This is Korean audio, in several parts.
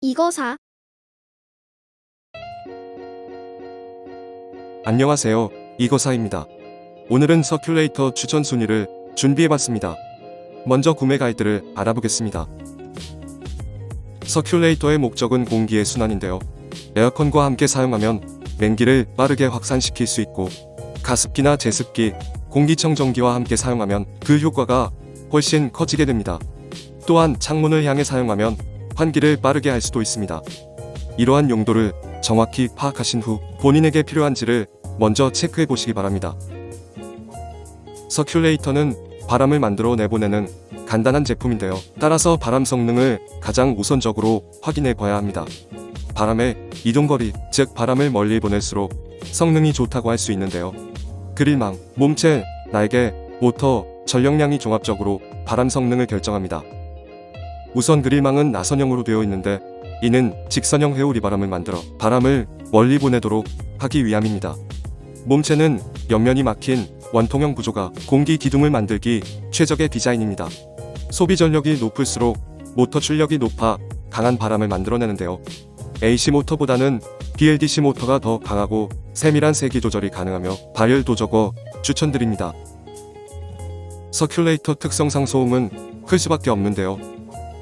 이거 사. 안녕하세요. 이거사입니다. 오늘은 서큘레이터 추천 순위를 준비해봤습니다. 먼저 구매 가이드를 알아보겠습니다. 서큘레이터의 목적은 공기의 순환인데요. 에어컨과 함께 사용하면 냉기를 빠르게 확산시킬 수 있고 가습기나 제습기, 공기청정기와 함께 사용하면 그 효과가 훨씬 커지게 됩니다. 또한 창문을 향해 사용하면 환기를 빠르게 할 수도 있습니다. 이러한 용도를 정확히 파악하신 후 본인에게 필요한지를 먼저 체크해 보시기 바랍니다. 서큘레이터는 바람을 만들어 내보내는 간단한 제품인데요. 따라서 바람 성능을 가장 우선적으로 확인해 봐야 합니다. 바람의 이동거리, 즉 바람을 멀리 보낼수록 성능이 좋다고 할 수 있는데요. 그릴망, 몸체, 날개, 모터, 전력량이 종합적으로 바람 성능을 결정합니다. 우선 그릴망은 나선형으로 되어 있는데 이는 직선형 회오리 바람을 만들어 바람을 멀리 보내도록 하기 위함입니다. 몸체는 옆면이 막힌 원통형 구조가 공기 기둥을 만들기 최적의 디자인입니다. 소비 전력이 높을수록 모터 출력이 높아 강한 바람을 만들어내는데요. AC 모터보다는 BLDC 모터가 더 강하고 세밀한 세기 조절이 가능하며 발열도 적어 추천드립니다. 서큘레이터 특성상 소음은 클 수밖에 없는데요.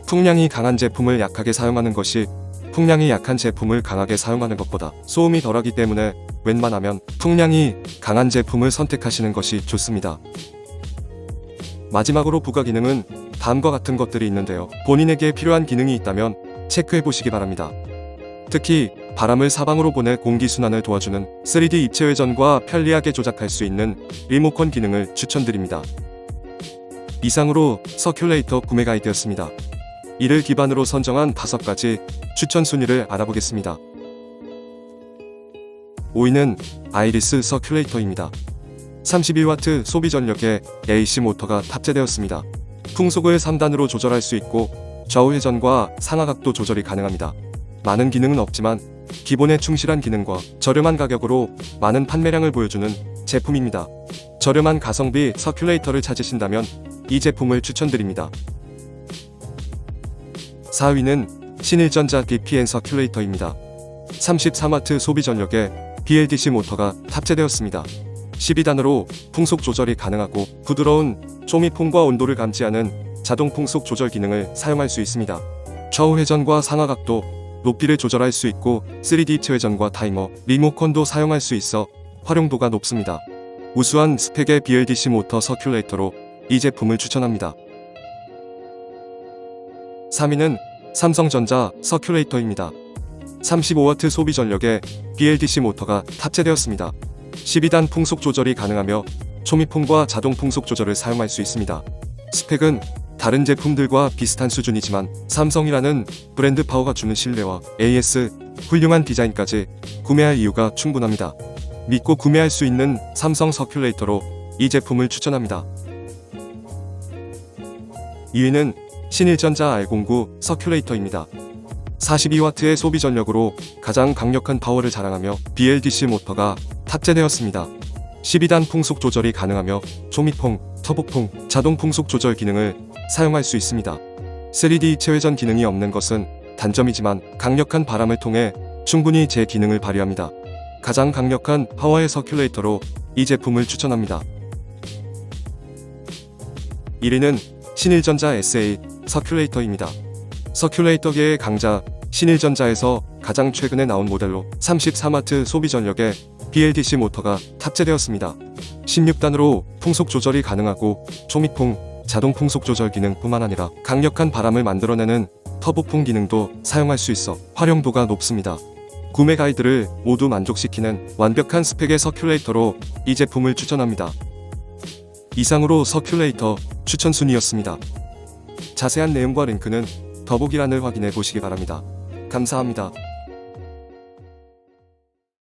풍량이 강한 제품을 약하게 사용하는 것이 풍량이 약한 제품을 강하게 사용하는 것보다 소음이 덜하기 때문에 웬만하면 풍량이 강한 제품을 선택하시는 것이 좋습니다. 마지막으로 부가 기능은 다음과 같은 것들이 있는데요. 본인에게 필요한 기능이 있다면 체크해 보시기 바랍니다. 특히 바람을 사방으로 보내 공기 순환을 도와주는 3D 입체 회전과 편리하게 조작할 수 있는 리모컨 기능을 추천드립니다. 이상으로 서큘레이터 구매 가이드였습니다. 이를 기반으로 선정한 5가지 추천 순위를 알아보겠습니다. 5위는 아이리스 서큘레이터입니다. 31W 소비 전력에 AC 모터가 탑재되었습니다. 풍속을 3단으로 조절할 수 있고 좌우 회전과 상하 각도 조절이 가능합니다. 많은 기능은 없지만 기본에 충실한 기능과 저렴한 가격으로 많은 판매량을 보여주는 제품입니다. 저렴한 가성비 서큘레이터를 찾으신다면 이 제품을 추천드립니다. 4위는 신일전자 DPN 서큘레이터입니다. 33W 소비 전력에 BLDC 모터가 탑재되었습니다. 12단으로 풍속 조절이 가능하고 부드러운 조미풍과 온도를 감지하는 자동 풍속 조절 기능을 사용할 수 있습니다. 좌우 회전과 상하 각도, 높이를 조절할 수 있고 3D 입체 회전과 타이머, 리모컨도 사용할 수 있어 활용도가 높습니다. 우수한 스펙의 BLDC 모터 서큘레이터로 이 제품을 추천합니다. 3위는 삼성전자 서큘레이터입니다. 35W 소비 전력에 BLDC 모터가 탑재되었습니다. 12단 풍속 조절이 가능하며 초미풍과 자동 풍속 조절을 사용할 수 있습니다. 스펙은 다른 제품들과 비슷한 수준이지만 삼성이라는 브랜드 파워가 주는 신뢰와 AS 훌륭한 디자인까지 구매할 이유가 충분합니다. 믿고 구매할 수 있는 삼성 서큘레이터로 이 제품을 추천합니다. 2위는 신일전자 R09 서큘레이터입니다. 42W의 소비 전력으로 가장 강력한 파워를 자랑하며 BLDC 모터가 탑재되었습니다. 12단 풍속 조절이 가능하며 조미풍, 터보풍, 자동 풍속 조절 기능을 사용할 수 있습니다. 3D 입체 회전 기능이 없는 것은 단점이지만 강력한 바람을 통해 충분히 제 기능을 발휘합니다. 가장 강력한 파워의 서큘레이터로 이 제품을 추천합니다. 1위는 신일전자 SA 서큘레이터입니다. 서큘레이터계의 강자 신일전자에서 가장 최근에 나온 모델로 33W 소비 전력에 BLDC 모터가 탑재되었습니다. 16단으로 풍속 조절이 가능하고 초미풍, 자동 풍속 조절 기능뿐만 아니라 강력한 바람을 만들어내는 터보풍 기능도 사용할 수 있어 활용도가 높습니다. 구매 가이드를 모두 만족시키는 완벽한 스펙의 서큘레이터로 이 제품을 추천합니다. 이상으로 서큘레이터 추천 순위였습니다. 자세한 내용과 링크는 더보기란을 확인해 보시기 바랍니다. 감사합니다.